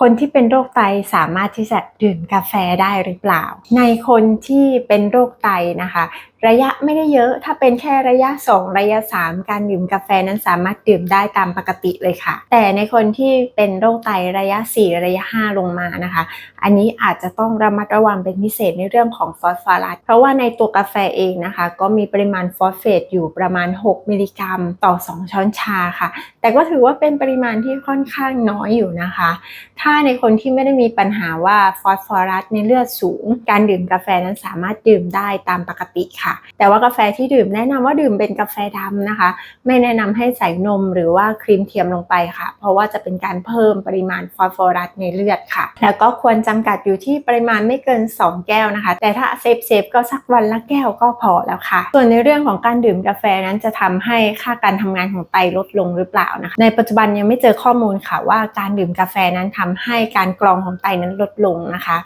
คนที่เป็นโรคไตสามารถที่จะดื่มกาแฟได้หรือเปล่า ในคนที่เป็นโรคไตนะคะ ระยะไม่ได้เยอะ ถ้าเป็นแค่ระยะ 2 ระยะ 3 การดื่มกาแฟนั้นสามารถดื่มได้ตามปกติเลยค่ะ แต่ในคนที่เป็นโรคไตระยะ 4 ระยะ 5 ลงมานะคะ อันนี้อาจจะต้องระมัดระวังเป็นพิเศษในเรื่องของฟอสฟอรัสเพราะว่าในตัวกาแฟเองนะคะ ก็มีปริมาณฟอสเฟตอยู่ประมาณ 6 มิลลิกรัม ต่อ 2 ช้อนชาค่ะ แต่ก็ถือว่าเป็นปริมาณที่ค่อนข้างน้อยอยู่นะคะ ถ้าในคนที่ไม่ได้มีปัญหาว่าฟอสฟอรัสในเลือดสูง การดื่มกาแฟนั้นสามารถดื่มได้ตามปกติค่ะ แต่ว่ากาแฟที่ดื่มแนะนำว่าดื่มเป็นกาแฟดำนะคะ ไม่แนะนำให้ใส่นมหรือว่าครีมเทียมลงไปค่ะ เพราะว่าจะเป็นการเพิ่มปริมาณฟอสฟอรัสในเลือดค่ะ แล้วก็ควรจำกัดอยู่ที่ปริมาณไม่เกิน 2 แก้วนะคะ แต่ถ้าเซฟเซฟก็สักวันละแก้วก็พอแล้วค่ะ ส่วนในเรื่องของการดื่มกาแฟนั้นจะทำให้ค่าการทำงานของไตลดลงหรือเปล่านะคะในปัจจุบันยังไม่เจอข้อมูลค่ะว่าการดื่มกาแฟนั้นทำให้การกรองของไตนั้นลดลงนะคะ